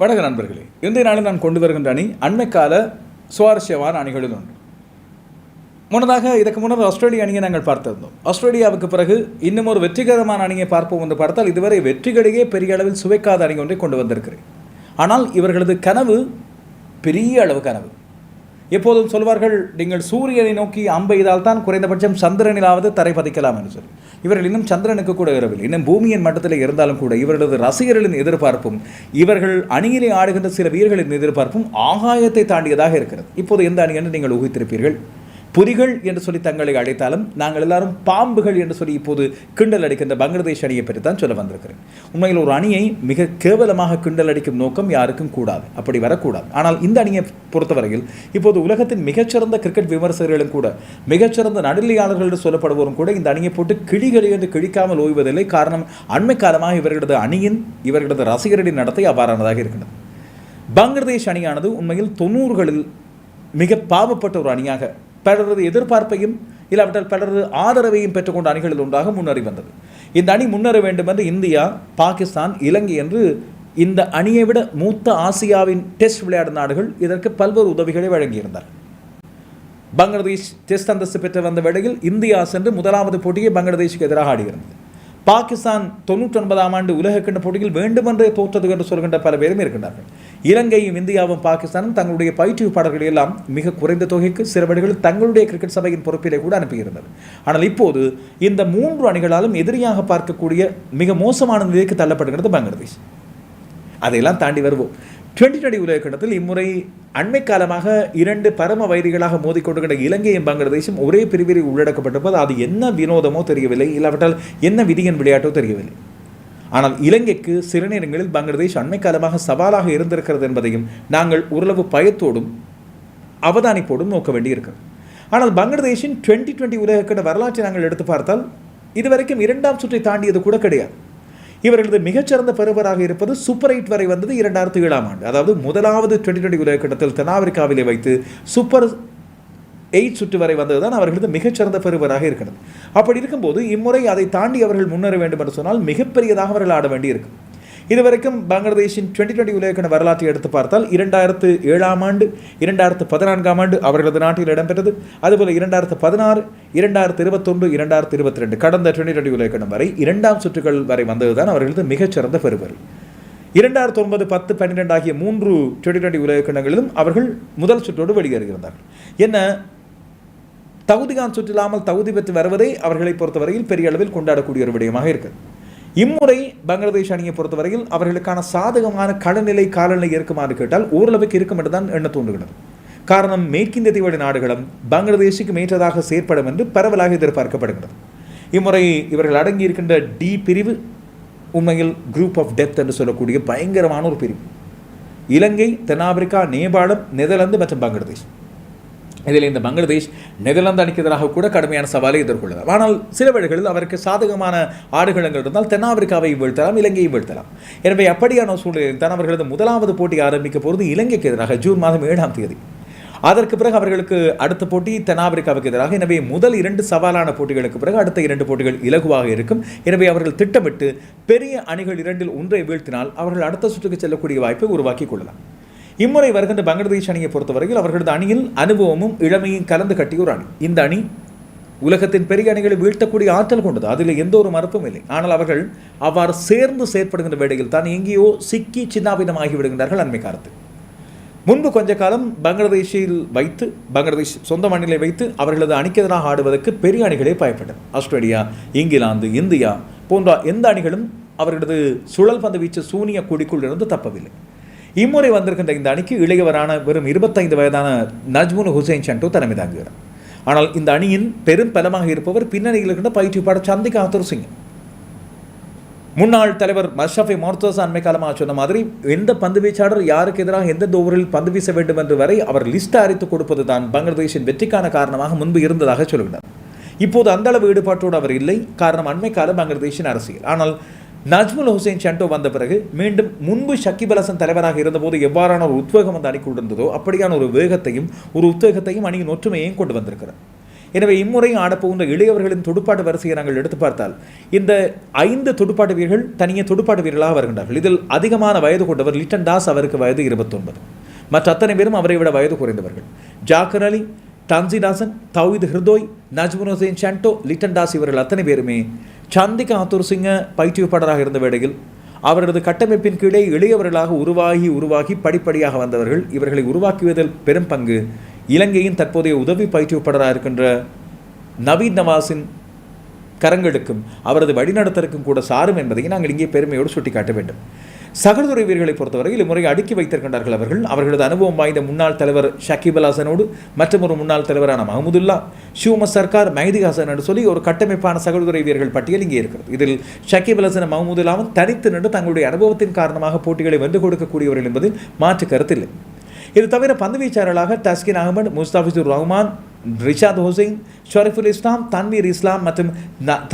வணக்க நண்பர்களே இன்றைய நாளில் நான் கொண்டு வருகின்ற அணி அண்மைக்கால சுவாரஸ்யமான அணிகளில் ஒன்று. முன்னதாக இதற்கு முன்னர் ஆஸ்திரேலிய அணியை நாங்கள் பார்த்திருந்தோம். ஆஸ்திரேலியாவுக்கு பிறகு இன்னும் ஒரு வெற்றிகரமான அணியை பார்ப்போம் என்று பார்த்தால் இதுவரை வெற்றிகளையே பெரிய அளவில் சுவைக்காத அணி ஒன்றை கொண்டு வந்திருக்கிறேன். ஆனால் இவர்களது கனவு பெரிய அளவு கனவு. எப்போதும் சொல்வார்கள் நீங்கள் சூரியனை நோக்கி அம்பெய்தால் தான் குறைந்தபட்சம் சந்திரனிலாவது தரை பதிக்கலாம் என்று சொல்லி. இவர்கள் இன்னும் சந்திரனுக்கு கூட இரவில் இன்னும் பூமியின் மட்டத்தில் இருந்தாலும் கூட இவர்களது ரசிகர்களின் எதிர்பார்ப்பும் இவர்கள் அணியிலே ஆடுகின்ற சில வீரர்களின் எதிர்பார்ப்பும் ஆகாயத்தை தாண்டியதாக இருக்கிறது. இப்போது எந்த அணி என்று நீங்கள் ஊகித்திருப்பீர்கள்? புலிகள் என்று சொல்லி தங்களை அழைத்தாலும் நாங்கள் எல்லாரும் பாம்புகள் என்று சொல்லி இப்போது கிண்டல் அடிக்கின்ற பங்களாதேஷ் அணியை பற்றி தான் சொல்ல வந்திருக்கிறேன். உண்மையில் ஒரு அணியை மிக கேவலமாக கிண்டல் அடிக்கும் நோக்கம் யாருக்கும் கூடாது. அப்படி வரக்கூடாது. ஆனால் இந்த அணியை பொறுத்தவரையில் இப்போது உலகத்தின் மிகச்சிறந்த கிரிக்கெட் விமர்சகர்களும் கூட மிகச்சிறந்த நடுநிலையாளர்கள் என்று சொல்லப்படுவோரும் கூட இந்த அணியை போட்டு கிழிகளை என்று கிழிக்காமல் ஓய்வதில்லை. காரணம் அண்மை காலமாக இவர்களது அணியின் இவர்களது ரசிகர்களின் நடத்தை அவ்வாறானதாக இருக்கின்றது. பங்களாதேஷ் அணியானது உண்மையில் தொண்ணூறுகளில் மிக பாவப்பட்ட ஒரு அணியாக பலரது எதிர்பார்ப்பையும் இல்லாவிட்டால் பலரது ஆதரவையும் பெற்றுக்கொண்ட அணிகளில் ஒன்றாக முன்னேறி வந்தது. இந்த அணி முன்னேற வேண்டும் என்று இந்தியா பாகிஸ்தான் இலங்கை என்று இந்த அணியை விட மூத்த ஆசியாவின் டெஸ்ட் விளையாடும் நாடுகள் இதற்கு பல்வேறு உதவிகளை வழங்கியிருந்தார் பங்களாதேஷ் டெஸ்ட் அந்தஸ்து பெற்று வந்த வேளையில் இந்தியா சென்று முதலாவது போட்டியை பங்களாதேஷுக்கு எதிராக ஆடுகிறது பாகிஸ்தான் தொன்னூற்றி ஒன்பதாம் ஆண்டு உலகக்கிண்ண போட்டியில் வேண்டுமென்றே தோற்றது என்று சொல்கின்ற பல பேரும் இருக்கின்றார்கள். இலங்கையும் இந்தியாவும் பாகிஸ்தானும் தங்களுடைய பயிற்றுவிப்பாளர்கள் எல்லாம் மிக குறைந்த தொகைக்கு சில வழிகளில் தங்களுடைய கிரிக்கெட் சபையின் பொறுப்பிலே கூட அனுப்பியிருந்தது. ஆனால் இப்போது இந்த மூன்று அணிகளாலும் எதிரியாக பார்க்கக்கூடிய மிக மோசமான நிலைக்கு தள்ளப்படுகிறது பங்களாதேஷ். அதையெல்லாம் தாண்டி வருவோம். டுவெண்ட்டி டுவெண்ட்டி உலகக்கட்டத்தில் இம்முறை அண்மை காலமாக இரண்டு பரம வைரிகளாக மோதிக்கொண்டிருக்கிற இலங்கையும் பங்களாதேஷும் ஒரே பிரிவில் உள்ளடக்கப்பட்டிருப்பது அது என்ன வினோதமோ தெரியவில்லை. இல்லாவிட்டால் என்ன விதியின் விளையாட்டோ தெரியவில்லை. ஆனால் இலங்கைக்கு சில நேரங்களில் பங்களாதேஷ் அண்மை காலமாக சவாலாக இருந்திருக்கிறது என்பதையும் நாங்கள் ஓரளவு பயத்தோடும் அவதானிப்போடும் நோக்க வேண்டியிருக்கிறது ஆனால் பங்களாதேஷின் டுவெண்ட்டி டுவெண்ட்டி உலகக்கட வரலாற்றை நாங்கள் எடுத்து பார்த்தால் இதுவரைக்கும் இரண்டாம் சுற்றை தாண்டியது கூட கிடையாது. இவர்களது மிகச்சிறந்த பெறுவராக இருப்பது சூப்பர் எயிட் வரை வந்தது இரண்டாயிரத்தி ஏழாம் ஆண்டு. அதாவது முதலாவது டுவெண்ட்டி டுவெண்ட்டி உலகக்கட்டத்தில் தென்னாப்பிரிக்காவிலே வைத்து சூப்பர் எயிட் சுற்று வரை வந்ததுதான் அவர்களது மிகச்சிறந்த பெறுவராக இருக்கிறது. அப்படி இருக்கும்போது இம்முறை அதை தாண்டி அவர்கள் முன்னேற வேண்டும் என்று சொன்னால் மிகப்பெரியதாக அவர்கள் ஆட வேண்டியிருக்கும் இதுவரைக்கும் பங்களாதேஷின் டுவெண்ட்டி டுவெண்ட்டி உலகக்கிண வரலாற்றை எடுத்து பார்த்தால் இரண்டாயிரத்து ஏழாம் ஆண்டு இரண்டாயிரத்து பதினான்காம் ஆண்டு அவர்களது நாட்டில் இடம்பெற்றது. அதுபோல் இரண்டாயிரத்து பதினாறு இரண்டாயிரத்து இருபத்தொன்று இரண்டாயிரத்து இருபத்தி ரெண்டு கடந்த டுவெண்ட்டி டுவெண்ட்டி உலகக்கிணம் வரை இரண்டாம் சுற்றுகள் வரை வந்ததுதான் அவர்களது மிகச்சிறந்த பெறுவர் இரண்டாயிரத்து ஒன்பது பத்து பன்னிரெண்டு ஆகிய மூன்று டுவெண்ட்டி டுவெண்ட்டி உலகக்கிணங்களிலும் அவர்கள் முதல் சுற்றோடு வெளியேறுகிறார்கள் என்ன? தகுதிகான் சுற்றில்லாமல் தகுதி பெற்று வருவதை அவர்களை பொறுத்தவரையில் பெரிய அளவில் கொண்டாடக்கூடிய ஒரு விடயமாக இருக்குது இம்முறை பங்களாதேஷ் அணியை பொறுத்தவரையில் அவர்களுக்கான சாதகமான கடநிலை காலநிலை இருக்குமாறு கேட்டால் ஓரளவுக்கு இருக்கும் என்று தான் எண்ண தோன்றுகிறது. காரணம் மேற்கிந்திய தீவடி நாடுகளும் பங்களாதேஷுக்கு மேற்றதாக செயற்படும் என்று பரவலாக எதிர்பார்க்கப்படுகிறது. இம்முறை இவர்கள் அடங்கியிருக்கின்ற டி பிரிவு உண்மையில் குரூப் ஆஃப் டெத் என்று சொல்லக்கூடிய பயங்கரமான ஒரு பிரிவு. இலங்கை தென்னாப்பிரிக்கா நேபாளம் நெதர்லாந்து மற்றும் பங்களாதேஷ். இதில் இந்த பங்களாதேஷ் நெதர்லாந்து அணிக்கு எதிராக கூட கடுமையான சவாலை எதிர்கொள்ளலாம் ஆனால் சில வழிகளில் அவருக்கு சாதகமான ஆடுகளங்கள் இருந்தால் தென்னாப்பிரிக்காவை வீழ்த்தலாம் இலங்கையை வீழ்த்தலாம். எனவே அப்படியான சூழ்நிலையில் தான் அவர்களது முதலாவது போட்டி ஆரம்பிக்க போகிறது இலங்கைக்கு எதிராக ஜூன் மாதம் ஏழாம் தேதி. அதற்கு பிறகு அவர்களுக்கு அடுத்த போட்டி தென்னாப்பிரிக்காவுக்கு எதிராக எனவே முதல் இரண்டு சவாலான போட்டிகளுக்கு பிறகு அடுத்த இரண்டு போட்டிகள் இலகுவாக இருக்கும். எனவே அவர்கள் திட்டமிட்டு பெரிய அணிகள் இரண்டில் ஒன்றை வீழ்த்தினால் அவர்கள் அடுத்த சுற்றுக்கு செல்லக்கூடிய வாய்ப்பை உருவாக்கி கொள்ளலாம். இம்முறை வருகின்ற பங்களாதேஷ் அணியை பொறுத்தவரையில் அவர்களது அணியில் அனுபவமும் இளமையும் கலந்து கட்டிய ஒரு அணி. இந்த அணி உலகத்தின் பெரிய அணிகளை வீழ்த்தக்கூடிய ஆற்றல் கொண்டது. அதில் எந்த ஒரு மறுப்பும் இல்லை. ஆனால் அவர்கள் அவ்வாறு சேர்ந்து செயற்படுகின்ற வேளையில் தான் எங்கேயோ சிக்கி சின்னாபின்னமாகி விடுகின்றார்கள் அண்மை காலத்தில். முன்பு கொஞ்ச காலம் பங்களாதேஷில் வைத்து பங்களாதேஷ் சொந்த மண்ணிலை வைத்து அவர்களது அணிக்கு எதிராக ஆடுவதற்கு பெரிய அணிகளே பயப்பட்டன. ஆஸ்திரேலியா இங்கிலாந்து இந்தியா போன்ற எந்த அணிகளும் அவர்களது சுழல் பந்து வீச்சு சூனிய குடிக்குள் இருந்து தப்பவில்லை. இம்முறை வந்திருக்கின்ற இந்த அணிக்கு இளையவரான வெறும் இருபத்தைந்து வயதான நஜ்முன் ஹுசைன் சண்டோ தலைமை தாங்குகிறார் ஆனால் இந்த அணியின் பெரும் பலமாக இருப்பவர் பின்னணியில் இருக்கின்ற பயிற்சிப்பாளர் சந்திகா ஆத்தூர் சிங். முன்னாள் தலைவர் மஷ்ரஃபை மோர்த்தோஸ் அண்மை காலமாக சொன்ன மாதிரி எந்த பந்து வீச்சாளர் யாருக்கு எதிராக எந்த ஓவரில் பந்து வீச வேண்டும் என்று வரை அவர் லிஸ்ட் அறித்து கொடுப்பது தான் பங்களாதேஷின் வெற்றிக்கான காரணமாக முன்பு இருந்ததாக சொல்கிறார். இப்போது அந்த அளவு ஈடுபாட்டோடு அவர் இல்லை. காரணம் அண்மை கால பங்களாதேஷின் அரசியல். ஆனால் நஜ்முல் ஹுசைன் சண்டோ வந்த பிறகு மீண்டும் முன்பு ஷக்கிப் அலசன் தலைவராக இருந்தபோது எவ்வாறான ஒரு உத்வேகம் அந்த அணிக்குள் இருந்ததோ அப்படியான ஒரு வேகத்தையும் ஒரு உத்வேகத்தையும் அணியின் ஒற்றுமையையும் கொண்டு வந்திருக்கிறார். எனவே இம்முறையும் ஆடப்போகின்ற இளையவர்களின் துடுப்பாட்ட வரிசையை நாங்கள் எடுத்து பார்த்தால் இந்த ஐந்து துடுப்பாட்ட வீரர்கள் தனியே துடுப்பாட்ட வீரர்களாக வருகின்றார்கள். இதில் அதிகமான வயது கொண்டவர் லிட்டன் தாஸ் அவருக்கு வயது இருபத்தொன்பது. மற்ற அத்தனை பேரும் அவரை விட வயது குறைந்தவர்கள். ஜாக்கர் அலி தான்சிதாசன் தௌஹித் ஹிருதோய் நஜ்முன் ஹுசைன் சாண்டோ லிட்டன் தாஸ் இவர்கள் அத்தனை பேருமே சந்திக்க ஆத்தூர் சிங்க பயிற்றுவிப்பாளராக இருந்த வேளையில் அவரது கட்டமைப்பின் கீழே இளையவர்களாக உருவாகி உருவாகி படிப்படியாக வந்தவர்கள் இவர்களை உருவாக்குவதில் பெரும் பங்கு இலங்கையின் தற்போதைய உதவி பயிற்றுவிப்பாளராக இருக்கின்ற நவீன் நவாஸின் கரங்களுக்கும் அவரது வழிநடத்தலுக்கும் கூட சாரும் என்பதை நாங்கள் இங்கே பெருமையோடு சுட்டிக்காட்ட வேண்டும். சகலதுறை வீரர்களை பொறுத்தவரையில் இம்முறை அடுக்கி வைத்திருக்கின்றார்கள் அவர்கள். அவர்களது அனுபவம் வாய்ந்த முன்னாள் தலைவர் ஷக்கீப் அல் ஹசனோடு முன்னாள் தலைவரான மஹமுதுல்லா ஷிவமத் சர்க்கார் மைதி ஹசன் என்று சொல்லி ஒரு கட்டமைப்பான சகலதுறை வீரர்கள் பட்டியல் இங்கே இருக்கிறது. இதில் ஷக்கீப் அல் ஹசன் மஹமுதுல்லாவும் தனித்து நின்று தங்களுடைய அனுபவத்தின் காரணமாக போட்டிகளை வென்று கொடுக்கக்கூடியவர்கள் என்பதில் மாற்று கருத்தில்லை. இது தவிர பந்து வீச்சாளர்களாக தஸ்கின் அகமது முஸ்தாபிசுர் ரஹ்மான் ரிஷாத் ஹுசைன் ஷரீஃபுல் இஸ்லாம் தன்வீர் இஸ்லாம் மற்றும்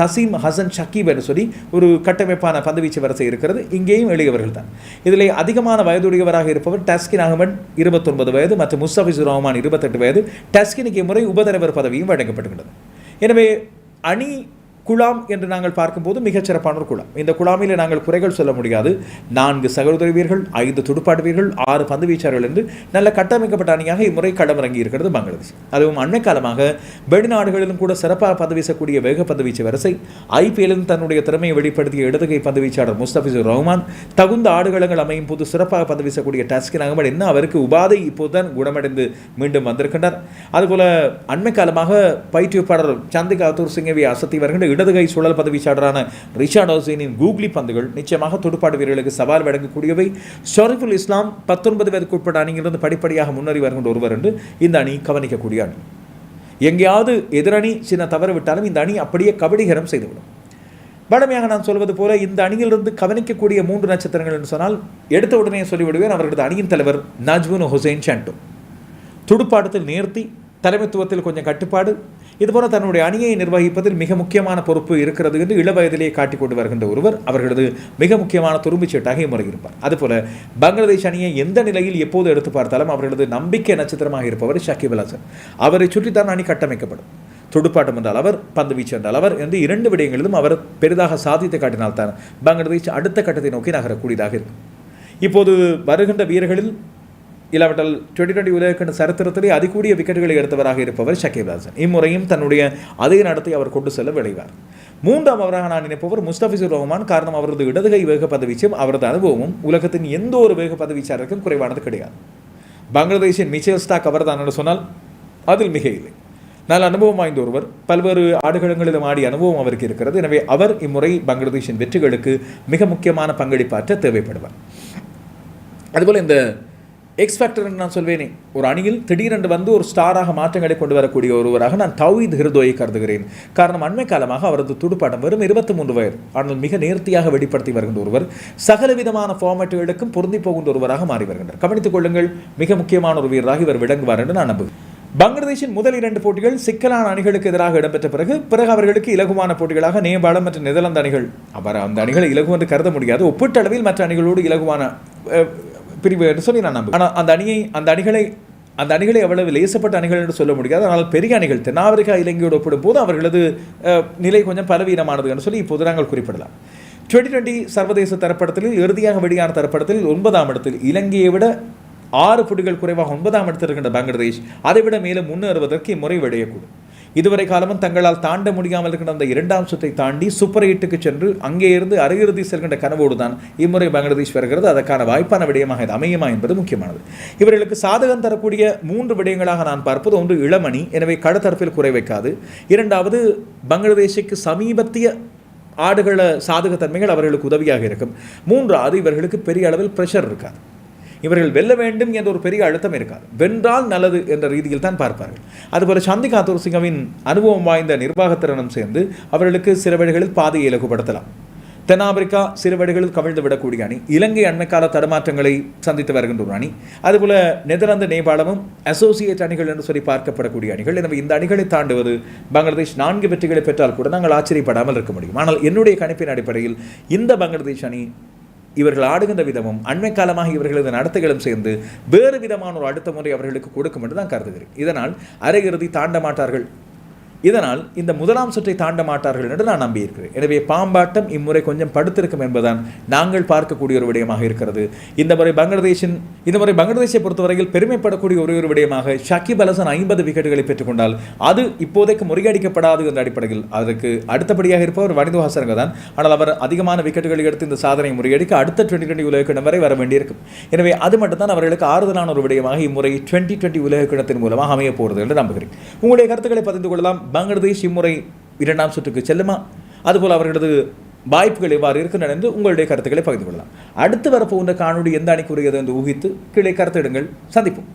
தசீம் ஹசன் ஷக்கீப் என்று சொல்லி ஒரு கட்டமைப்பான பந்துவீச்சு வரிசை இருக்கிறது. இங்கேயும் எளியவர்கள் தான் இதில் அதிகமான வயதுடையவராக இருப்பவர் டஸ்கின் அகமது இருபத்தொன்பது வயது மற்றும் முஸ்தாபிசுர் ரஹ்மான் இருபத்தெட்டு வயது. டஸ்கினுக்கு முறை உபதலைவர் பதவியும் வழங்கப்படுகின்றது. எனவே அணி குழாம் என்று நாங்கள் பார்க்கும்போது மிகச்சிறப்பான ஒரு குழாம். இந்த குழாமில் நாங்கள் குறைகள் சொல்ல முடியாது. நான்கு சகோதர வீரர்கள் ஐந்து துடுப்பாடு வீரர்கள் ஆறு பந்து வீச்சார்கள் என்று நல்ல கட்டமைக்கப்பட்ட அணியாக இம்முறை களமிறங்கி இருக்கிறது பங்களாதேஷ். அதுவும் அண்மை காலமாக வெளிநாடுகளிலும் கூட சிறப்பாக பந்து வீசக்கூடிய வேக பந்து வீச்சு வரிசை ஐபிஎல்லும் தன்னுடைய திறமையை வெளிப்படுத்திய இடதுகை பந்து வீச்சாளர் முஸ்தபிசுர் ரஹ்மான் தகுந்த ஆடுகளங்கள் அமையும் போது சிறப்பாக பந்து வீசக்கூடிய டஸ்கின் அகமது என்ன அவருக்கு உபாதை இப்போதுதான் குணமடைந்து மீண்டும் வந்திருக்கின்றார். அதுபோல அண்மை காலமாக பயிற்றுவிப்பாளர் சந்திகா சிங்கவி அசத்தி வருகின்ற இடதுகை சுழல் பந்து சாடரான ரிஷாட் ஹோசைனின் கூகுளி பந்துகள் நிச்சயமாக துடுப்பாடு வீரர்களுக்கு சவால் வழங்கக்கூடியவை. ஷரீஃபுல் இஸ்லாம் பத்தொன்பது வயதுக்குட்பட்ட அணியிலிருந்து படிப்படியாக முன்னேறி வருகின்ற ஒருவர் என்று இந்த அணி கவனிக்கக்கூடிய அணி. எங்கேயாவது எதிரணி சின்ன தவறு விட்டாலும் இந்த அணி அப்படியே கபடிகரம் செய்துவிடும். வடமையாக நான் சொல்வது போல இந்த அணியிலிருந்து கவனிக்கக்கூடிய மூன்று நட்சத்திரங்கள் என்று சொன்னால் எடுத்த உடனே சொல்லிவிடுவேன் அவர்களது அணியின் தலைவர் நஜ்முன் ஹுசைன் சாண்டோ துடுப்பாட்டத்தில் நேர்த்தி தலைமைத்துவத்தில் கொஞ்சம் கட்டுப்பாடு இதுபோல தன்னுடைய அணியை நிர்வகிப்பதில் மிக முக்கியமான பொறுப்பு இருக்கிறது என்று இளவயதிலேயே காட்டிக் கொண்டு வருகின்ற ஒருவர் அவர்களது மிக முக்கியமான துரும்பிச்சீட்டாக இம்முறை இருப்பார் அதுபோல பங்களாதேஷ் அணியை எந்த நிலையில் எப்போது எடுத்து பார்த்தாலும் அவர்களது நம்பிக்கை நட்சத்திரமாக இருப்பவர் ஷக்கிப் அல் ஹசன். அவரை சுற்றித்தான் அணி கட்டமைக்கப்படும். துடுப்பாட்டம் என்றால் அவர் பந்து வீச்சு என்றால் அவர் என்று இரண்டு விடயங்களிலும் அவர் பெரிதாக சாதித்து காட்டினால்தான் பங்களாதேஷ் அடுத்த கட்டத்தை நோக்கி நகரக்கூடியதாக இருக்கும். இப்போது வருகின்ற வீரர்களில் இல்லாவிட்டால் டுவெண்ட்டி டுவெண்ட்டி உலகக்கண்ட சரித்திரத்திலே அதிகூடிய விக்கெட்டுகளை எடுத்தவராக இருப்பவர் ஷக்கீப் ஹாசன். இம்முறையும் தன்னுடைய அதே நடத்தை அவர் கொண்டு செல்ல விளைவார். மூன்றாம் அவராக நான் நினைப்பவர் முஸ்தபிசுர் ரஹ்மான். காரணம் அவரது இடதுகை வேக பதவீச்சும் அவரது அனுபவமும் உலகத்தின் எந்த ஒரு வேக பதவீச்சாருக்கும் குறைவானது கிடையாது. பங்களாதேஷின் மிச்சல் ஸ்டாக் அவர் தான் சொன்னால் அதில் மிக இல்லை நல்ல அனுபவம் வாய்ந்த ஒருவர். பல்வேறு ஆடுகளங்களிலும் ஆடிய அனுபவம் அவருக்கு இருக்கிறது. எனவே அவர் இம்முறை பங்களாதேஷின் வெற்றிகளுக்கு மிக முக்கியமான பங்களிப்பாற்ற தேவைப்படுவார். அதுபோல் இந்த எக்ஸ் ஃபேக்டர் என்று நான் சொல்வேனே. ஒரு அணியில் திடீரென்று வந்து ஒரு ஸ்டாராக மாற்றங்களை கொண்டு வரக்கூடிய ஒருவராக நான் தௌஹீத் ஹிருதோயை கருதுகிறேன். காரணம் அண்மை காலமாக அவரது துடுப்பாட்டம் வெறும் இருபத்தி மூன்று வயது. ஆனால் மிக நேர்த்தியாக வெளிப்படுத்தி வருகின்ற ஒருவர் சகல விதமான ஃபார்மேட்டுகளுக்கும் பொருந்தி போகின்ற ஒருவராக மாறி வருகின்றார். கவனித்துக் கொள்ளுங்கள் மிக முக்கியமான ஒரு வீரராக இவர் விளங்குவார் என்று நான் நம்புகிறேன். பங்களாதேஷின் முதல் இரண்டு போட்டிகள் சிக்கலான அணிகளுக்கு எதிராக இடம்பெற்ற பிறகு பிறகு அவர்களுக்கு இலகுவான போட்டிகளாக நேபாளம் மற்றும் நெதர்லாந்து அணிகள் அவர் அந்த அணிகளை இலகு என்று கருத முடியாது. ஒப்பீட்டளவில் மற்ற அணிகளோடு இலகுவான பிரிவு என்று சொல்லி நான் நம்புகிறேன். ஆனால் அந்த அணியை அந்த அணிகளை அந்த அணிகளை அவ்வளவு லேசப்பட்ட அணிகள் என்று சொல்ல முடியாது. ஆனால் பெரிய அணிகள் தென்னாப்பிரிக்கா இலங்கையோடு ஒப்பிடும் போது அவர்களது நிலை கொஞ்சம் பலவீனமானது என்று சொல்லி இப்போது நாங்கள் குறிப்பிடலாம். டுவெண்ட்டி டுவெண்ட்டி சர்வதேச தரப்படத்தில் இறுதியாக வெளியான தரப்படத்தில் ஒன்பதாம் இடத்தில் இலங்கையை விட ஆறு புள்ளிகள் குறைவாக ஒன்பதாம் இடத்தில் இருக்கின்ற பங்களாதேஷ் அதைவிட மேலும் முன்னேறுவதற்கு இம்முறை விடையக்கூடும். இதுவரை காலமும் தங்களால் தாண்ட முடியாமல் இருக்கின்ற அந்த இரண்டாம் சுத்தை தாண்டி சூப்பர் எயிட்டுக்கு சென்று அங்கே இருந்து அரையிறுதி செல்கின்ற கனவோடு தான் இம்முறை பங்களாதேஷ் வருகிறது. அதற்கான வாய்ப்பான விடயமாக இது அமையுமா என்பது முக்கியமானது. இவர்களுக்கு சாதகம் தரக்கூடிய மூன்று விடயங்களாக நான் பார்ப்பது. ஒன்று இளமணி. எனவே கடத்தரப்பில் குறை வைக்காது. இரண்டாவது பங்களாதேஷுக்கு சமீபத்திய ஆடுகள சாதகத்தன்மைகள் அவர்களுக்கு உதவியாக இருக்கும். மூன்றாவது இவர்களுக்கு பெரிய அளவில் ப்ரெஷர் இருக்காது. இவர்கள் வெல்ல வேண்டும் என்ற ஒரு பெரிய அழுத்தம் இருக்காது. வென்றால் நல்லது என்ற ரீதியில் தான் பார்ப்பார்கள். அதுபோல் சாந்தி காத்தூர் சிங்கவின் அனுபவம் வாய்ந்த நிர்வாகத்திறனும் சேர்ந்து அவர்களுக்கு சில வழிகளில் பாதையை இலகுபடுத்தலாம். தென்னாப்பிரிக்கா சிறு வழிகளில் கவிழ்ந்து விடக்கூடிய அணி இலங்கை அண்மைக்கால தடுமாற்றங்களை சந்தித்து வருகின்ற ஒரு அணி அதுபோல நெதர்லாந்து நேபாளமும் அசோசியேட் அணிகள் என்று சொல்லி பார்க்கப்படக்கூடிய அணிகள். எனவே இந்த அணிகளை தாண்டுவது பங்களாதேஷ் நான்கு வெற்றிகளை பெற்றால் கூட நாங்கள் ஆச்சரியப்படாமல் இருக்க முடியும். ஆனால் என்னுடைய கணிப்பின் அடிப்படையில் இந்த பங்களாதேஷ் அணி இவர்கள் ஆடுகின்ற விதமும் அண்மை காலமாக இவர்களது நடத்தைகளும் சேர்ந்து வேறு விதமான ஒரு அடுத்த முறை அவர்களுக்கு கொடுக்கும் என்று தான் கருதுகிறேன். இதனால் அரையிறுதி தாண்ட மாட்டார்கள். இதனால் இந்த முதலாம் சுற்றை தாண்ட மாட்டார்கள் என்று நான் நம்பியிருக்கிறேன். எனவே பாம்பாட்டம் இம்முறை கொஞ்சம் படுத்திருக்கும் என்பதுதான் நாங்கள் பார்க்கக்கூடிய ஒரு விடயமாக இருக்கிறது. இந்த முறை பங்களாதேஷின் இந்த முறை பங்களாதேஷை பொறுத்தவரையில் பெருமைப்படக்கூடிய ஒரே ஒரு விடயமாக ஷக்கிப் அலசன் ஐம்பது விக்கெட்டுகளை பெற்றுக்கொண்டால் அது இப்போதைக்கு முறியடிக்கப்படாது என்ற அடிப்படையில் அதற்கு அடுத்தபடியாக இருப்பவர் வனிது ஹாசரங்க தான் ஆனால் அவர் அதிகமான விக்கெட்டுகளை எடுத்து இந்த சாதனை முறியடிக்க அடுத்த டுவெண்ட்டி டுவெண்ட்டி உலகக்கிணம் வரை வர வேண்டியிருக்கும். எனவே அது மட்டும்தான் அவர்களுக்கு ஆறுதலான ஒரு விடயமாக இம்முறை டுவெண்ட்டி டுவெண்டி உலகக்கிணத்தின் மூலமாக அமைய போகிறது என்று நம்புகிறேன். உங்களுடைய கருத்துக்களை பதிந்து கொள்ளலாம். பங்களாதேஷ் இம்முறை இரண்டாம் சுற்றுக்கு செல்லுமா? அதுபோல் அவர்களது வாய்ப்புகள் எவ்வாறு இருக்கின்றன என்று உங்களுடைய கருத்துக்களை பகிர்ந்து கொள்ளலாம். அடுத்து வரப்போகின்ற காணொலி எந்த அணிக்குரியது என்று ஊகித்து கீழே கருத்திடுங்கள் சந்திப்போம்.